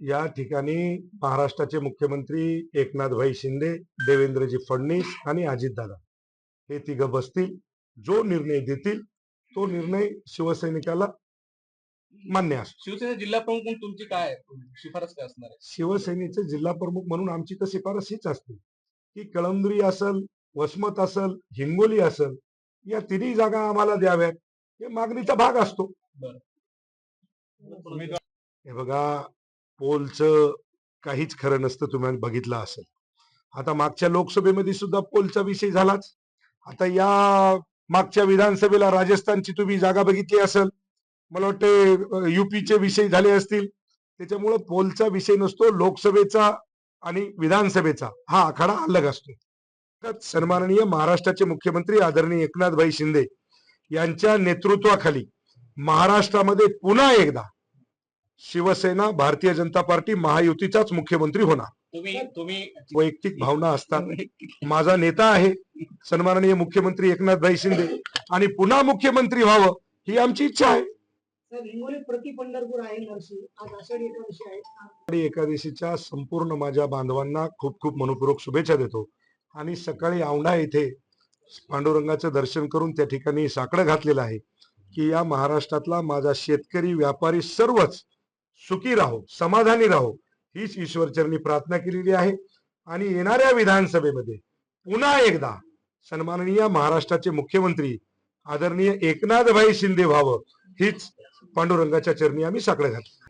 या ठिकाणी महाराष्ट्राचे मुख्यमंत्री एकनाथभाई शिंदे देवेंद्रजी फडणवीस आणि अजितदादा हे तिघं बसतील. जो निर्णय देतील तो निर्णय शिवसैनिकाला मान्य असतो. शिवसेना जिल्हा प्रमुख म्हणून तुमची काय शिफारस काय असणार आहे? शिवसेनेचे जिल्हा प्रमुख म्हणून आमची तर शिफारस हीच असते. की कळमनुरी असल वसमत असल हिंगोली असल या तिन्ही जागा आम्हाला द्याव्यात. हे मागणीचा भाग असतो. हे बघा पोलचं काहीच खरं नसतं तुम्ही बघितलं असेल. आता मागच्या लोकसभेमध्ये सुद्धा पोलचा विषय झालाच. आता या मागच्या विधानसभेला राजस्थानची तुम्ही जागा बघितली असेल. मला वाटते युपीचे विषय झाले असतील. त्याच्यामुळं पोलचा विषय नसतो लोकसभेचा आणि विधानसभेचा हा आखाडा अलग असतो. तर सन्माननीय महाराष्ट्राचे मुख्यमंत्री आदरणीय एकनाथभाई शिंदे यांच्या नेतृत्वाखाली महाराष्ट्रामध्ये पुन्हा एकदा शिवसेना भारतीय जनता पार्टी महायुतीचाच मुख्यमंत्री होणार. तुम्ही तुम्ही वैयक्तिक भावना असतात. माझा नेता आहे. सन्माननीय मुख्यमंत्री एकनाथभाई शिंदे. आणि पुन्हा मुख्यमंत्री व्हावं ही आमची इच्छा आहे. तर हिंगोली प्रति पंढरपूर आहे नरसी आज आषाढी एकादशी आहे. आषाढी एकादशीच्या संपूर्ण माझ्या बांधवांना खूप खूप मनपूर्वक शुभेच्छा देतो. आणि सकाळी औंढा येथे पांडुरंगाचं दर्शन करून त्या ठिकाणी साकडं घातलेलं आहे. की या महाराष्ट्रातला माझा शेतकरी व्यापारी सर्वच सुखी राहो समाधानी राहो हीच ईश्वरचरणी प्रार्थना केलेली आहे. आणि येणाऱ्या विधानसभेमध्ये पुन्हा एकदा सन्माननीय महाराष्ट्राचे मुख्यमंत्री आदरणीय एकनाथभाई शिंदे व्हावं हीच पांडुरंगाच्या चरणी आम्ही साकडं घातली.